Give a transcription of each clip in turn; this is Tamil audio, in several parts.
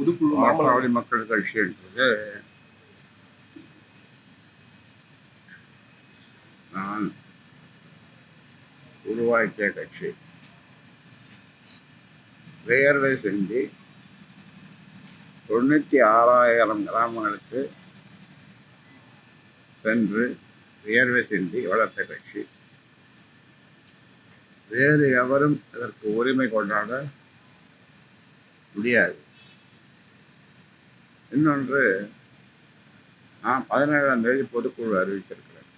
பொதுக்குழு பாட்டாளி மக்கள் கட்சின்றது நான் உருவாக்கிய கட்சி. வேர்வை சிந்தி தொண்ணூற்றி ஆறாயிரம் கிராமங்களுக்கு சென்று வியர்வை சிந்தி வளர்த்த கட்சி. வேறு எவரும் இதற்கு உரிமை கொண்டாட முடியாது. இன்னொன்று நான் பதினேழாம் தேதி பொதுக்குழு அறிவிச்சிருக்கிறேன்.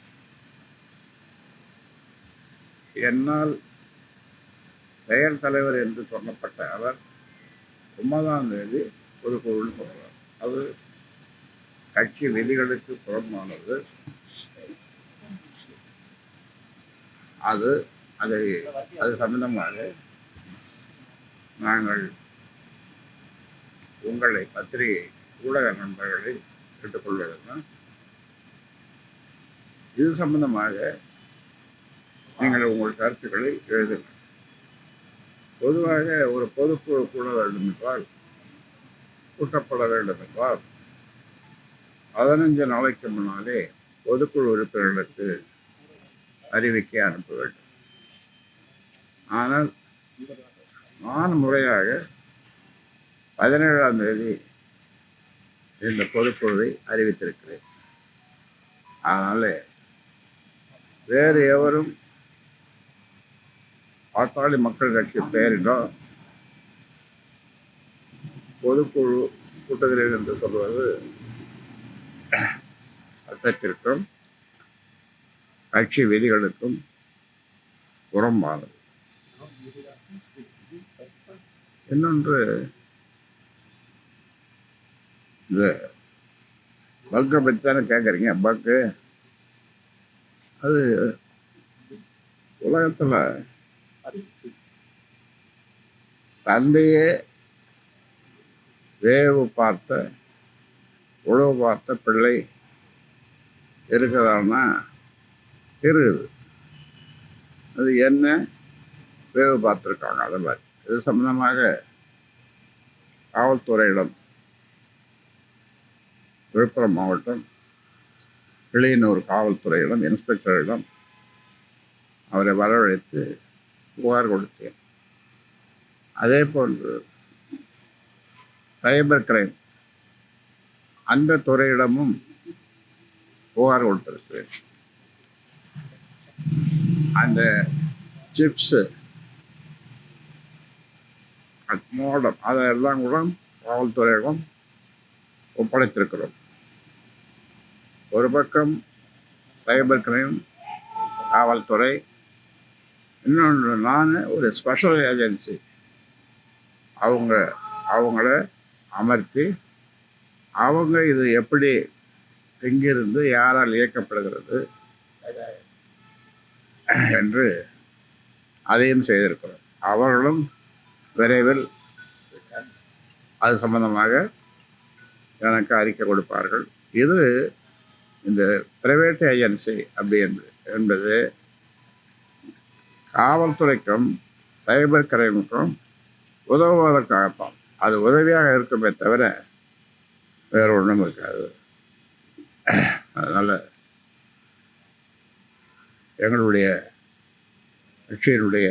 என்னால் செயல் தலைவர் என்று சொல்லப்பட்ட அவர் ஒன்பதாம் தேதி பொதுக்குழுன்னு சொல்கிறார் அது கட்சி விதிகளுக்கு புறம்பானது. அது அதை அது சம்பந்தமாக நாங்கள் உங்களை பத்திரிகை ஊடக நண்பர்களை கேட்டுக்கொள்வதென்னா இது சம்பந்தமாக நீங்கள் உங்கள் கருத்துக்களை எழுதுங்கள். பொதுவாக ஒரு பொதுக்குழு கூட வேண்டும் என்றால் கூட்டப்பட வேண்டும் என்றால் பதினஞ்சு நாளைக்கு முன்னாலே பொதுக்குழு உறுப்பினர்களுக்கு அறிவிக்கை அனுப்ப வேண்டும். ஆனால் நான் முறையாக பதினேழாம் தேதி இந்த பொதுக்குழுவை அறிவித்திருக்கிறேன். அதனால் வேறு எவரும் பாட்டாளி மக்கள் கட்சி பெயரிலோ பொதுக்குழு கூட்டுகிறேன் என்று சொல்வது சட்டத்திற்கும் கட்சி விதிகளுக்கும் புறம்பானது. இன்னொன்று இது. பக்கை பற்றி தானே கேட்குறீங்க பக்கு. அது உலகத்தில் தந்தையே வேவு பார்த்த உழவு பார்த்த பிள்ளை இருக்குதான்னா இருக்குது அது என்ன? வேவு பார்த்துருக்காங்க அது மாதிரி. இது சம்மந்தமாக காவல்துறையிடம் விழுப்புரம் மாவட்டம் கிளியனூர் காவல்துறையிடம் இன்ஸ்பெக்டரிடம் அவரை வரவழைத்து புகார் கொடுத்தேன். அதே போன்று சைபர் கிரைம் அந்த துறையிடமும் புகார் கொடுத்திருக்கிறேன். அந்த சிப்ஸு மோடம் அதெல்லாம் கூட காவல்துறையிடம் ஒப்படைத்திருக்கிறோம். ஒரு பக்கம் சைபர் கிரைம் காவல்துறை இன்னொன்று நான் ஒரு ஸ்பெஷல் ஏஜென்சி. அவங்க அவங்கள அமர்த்தி அவங்க இது எப்படி எங்கிருந்து யாரால் இயக்கப்படுகிறது என்று அதையும் செய்திருக்கிறோம். அவர்களும் விரைவில் அது சம்பந்தமாக எனக்கு அறிக்கை கொடுப்பார்கள். இது இந்த பிரைவேட் ஏஜென்சி அப்படி என்பது என்பது காவல்துறைக்கும் சைபர் கிரைமுக்கும் உதவுவதற்காகத்தான். அது உதவியாக இருக்குமே தவிர வேறு ஒன்றும் இருக்காது. அதனால் எங்களுடைய கட்சியினுடைய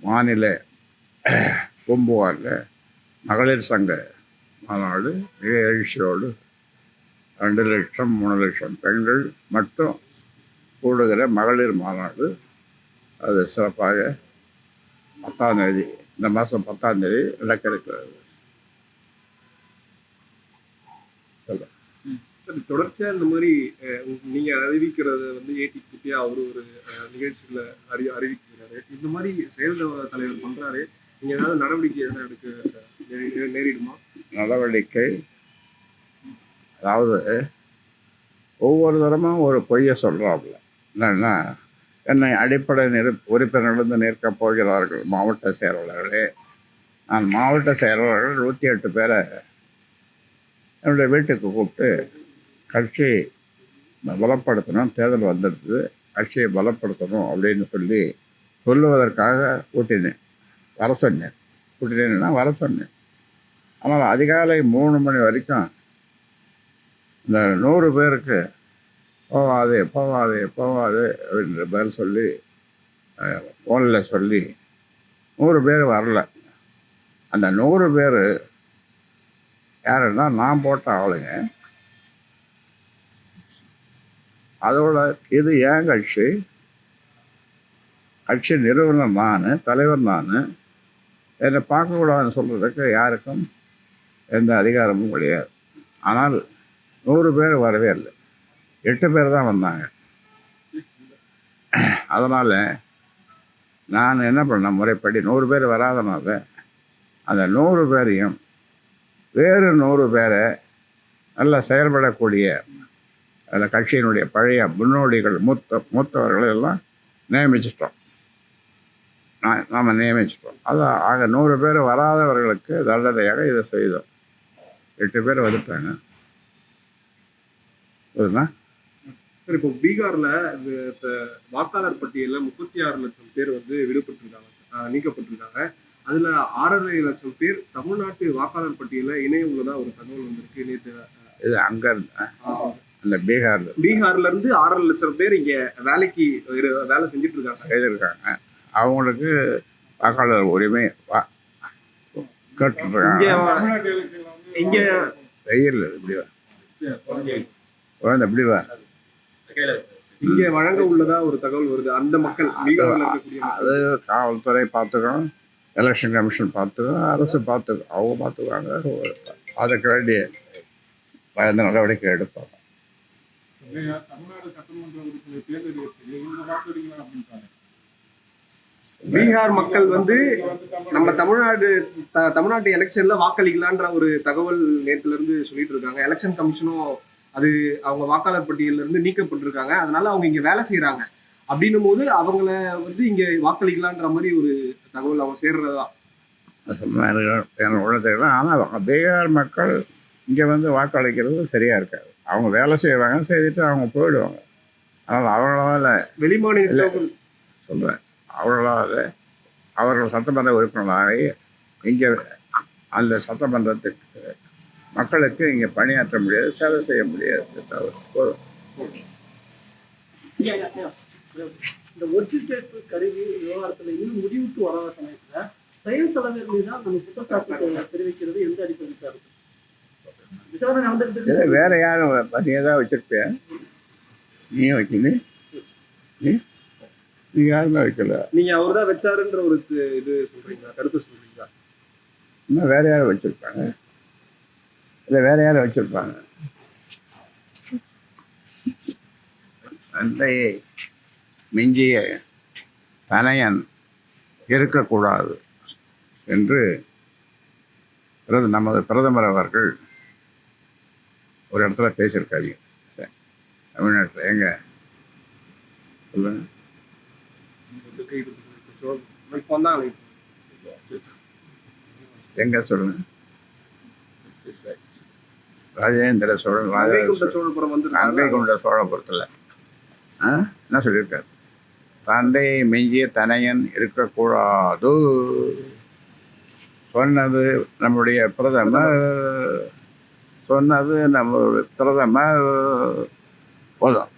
மாநில பூம்புகாரில் மகளிர் சங்க மாநாடு மிக எழுச்சியோடு ரெண்டு லட்சம் மூணு லட்சம் பெண்கள் மட்டும் கூடுகிற மகளிர் மாநாடு. அது சிறப்பாக பத்தாம் தேதி இந்த மாதம் பத்தாம் தேதி நடக்க இருக்கிறது. அது தொடர்ச்சியா இந்த மாதிரி அஹ், நீங்க அறிவிக்கிறத வந்து குட்டியா அவரு ஒரு நிகழ்ச்சியில அறி அறிவிக்கிறாரு. இந்த மாதிரி செயல் தலைவர் பண்றாரு. நீங்க ஏதாவது நடவடிக்கை எதனா எடுக்க நேரிடுமா? நடவடிக்கை அதாவது ஒவ்வொரு தரமும் ஒரு பொய்யை சொல்கிறாப்புல என்னன்னா என்னை அடிப்படை நிறு உறுப்பினரிலிருந்து நிற்கப் போகிறார்கள் மாவட்ட செயலாளர்களே. நான் மாவட்ட செயலாளர்கள் நூற்றி எட்டு பேரை என்னுடைய வீட்டுக்கு கூப்பிட்டு கட்சி பலப்படுத்தணும் தேர்தல் வந்துடுது கட்சியை பலப்படுத்தணும் அப்படின்னு சொல்லி சொல்லுவதற்காக கூட்டினேன். வர சொன்னேன். கூட்டினேன்னா வர சொன்னேன். ஆனால் அதிகாலை மூணு மணி வரைக்கும் இந்த நூறு பேருக்கு போவாதே போவாதே போவாதே அப்படின்ற பதில் சொல்லி ஃபோனில் சொல்லி நூறு பேர் வரல. அந்த நூறு பேர் யாருன்னா நான் போட்ட ஆளுங்க. அதோட இது ஏன் கட்சி? கட்சி நிறுவனர் நான் தலைவர் நான். என்னை பார்க்கக்கூடாதுன்னு சொல்கிறதுக்கு யாருக்கும் எந்த அதிகாரமும் கிடையாது. ஆனால் நூறு பேர் வரவே இல்லை. எட்டு பேர் தான் வந்தாங்க. அதனால் நான் என்ன பண்ணேன்? முறைப்படி நூறு பேர் வராதனால அந்த நூறு பேரையும் வேறு நூறு பேரை நல்லா செயல்படக்கூடிய அந்த கட்சியினுடைய பழைய முன்னோடிகள் மூத்த மூத்தவர்களை எல்லாம் நியமிச்சிட்டோம். நான் நாம் நியமிச்சிட்டோம். அதான் ஆக நூறு பேர் வராதவர்களுக்கு தண்டனையாக இதை செய்தோம். எட்டு பேர் வந்துட்டாங்க. சார் இப்போ பீகார்ல இந்த இப்ப வாக்காளர் பட்டியல்ல முப்பத்தி ஆறு லட்சம் பேர் வந்து விடுபட்டிருக்காங்க. நீக்கப்பட்டிருக்காங்க. அதுல ஆறரை லட்சம் பேர் தமிழ்நாட்டு வாக்காளர் பட்டியல்ல இணைய உள்ளதா ஒரு தகவல் வந்திருக்கு நேற்று இது அங்கே அந்த பீகாரில் பீகார்ல இருந்து ஆறரை லட்சம் பேர் இங்க வேலைக்கு இரு- வேலை செஞ்சுட்டு இருக்காங்க செய்திருக்காங்க. அவங்களுக்கு வாக்காளர் உரிமை கேட்டுருக்காங்க இங்க இங்க வெயில் இப்படி குழந்தை இப்படி வா. இங்க வழங்க உள்ளதா ஒரு தகவல் வருது. அந்த மக்கள். அது காவல்துறை பார்த்துக்கணும். எலெக்ஷன் கமிஷன் பார்த்துக்கணும். அரசு பார்த்துக்கும் அவங்க பார்த்துக்குவாங்க. அதுக்கு வேண்டிய பயந்த நடவடிக்கை எடுப்பாங்க பீகார் மக்கள் வந்து நம்ம தமிழ்நாடு த- தமிழ்நாட்டு எலெக்ஷன்ல வாக்களிக்கலான்ற ஒரு தகவல் நேத்துல இருந்து சொல்லிட்டு இருக்காங்க. எலெக்ஷன் கமிஷனும் அது அவங்க வாக்காளர் பட்டியல்ல இருந்து நீக்கப்பட்டிருக்காங்க. அதனால அவங்க இங்க வேலை செய்யறாங்க அப்படின்னும் போது அவங்கள வந்து இங்க வாக்களிக்கலான்ற மாதிரி ஒரு தகவல் அவங்க சேர்றதா உள்ளதுலாம் ஆனால் பீகார் மக்கள் இங்கே வந்து வாக்களிக்கிறது சரியாக இருக்காது. அவங்க வேலை செய்வாங்க செய்துட்டு அவங்க போயிடுவாங்க. அதனால் அவங்களால வெளிமாநில சொல்கிறேன் அவர்களால் அவர்கள் சட்டமன்ற உறுப்பினராகி இங்கே அந்த சட்டமன்றத்துக்கு மக்களுக்கு இங்கே பணியாற்ற முடியாது சேவை செய்ய முடியாது தவிர. ஒரு இந்த ஒற்றுக்கேற்பு கருவி விவகாரத்துல இன்னும் முடிவுக்கு வராத சமயத்துல செயல் தலைவர் மீது தான் நம்ம குற்றச்சாட்டு தெரிவிக்கிறது எந்த அடிப்படை சார்? விசாரணை இருக்கு. வேற யாரும் நீ ஏதாவது வச்சிருப்பியா? நீ வைக்கல. நீ? யாருமே வைக்கல. நீங்க அவர் தான் வச்சாருன்ற ஒரு இது சொல்றீங்களா? கருத்து சொல்றீங்களா? இன்னும் வேற யாரும் வச்சிருப்பாங்க இல்லை வேற யாரும் வச்சிருப்பாங்க தந்தையை மிஞ்சிய தனையன் இருக்கக்கூடாது என்று பிரத நமது பிரதமர் அவர்கள் ஒரு இடத்துல பேசியிருக்காங்க தமிழ்நாட்டில் எங்க? சொல்லுங்க. எங்க சொல்லுங்க? ராஜேந்திர சோழன் ராஜேந்திர கங்கை கொண்ட சோழபுரத்தில். ஆ? என்ன சொல்லியிருக்காரு? தந்தையை மிஞ்சிய தனையன் இருக்கக்கூடாது. சொன்னது நம்முடைய பிரதமர். சொன்னது நம்ம பிரதமர். போதும்.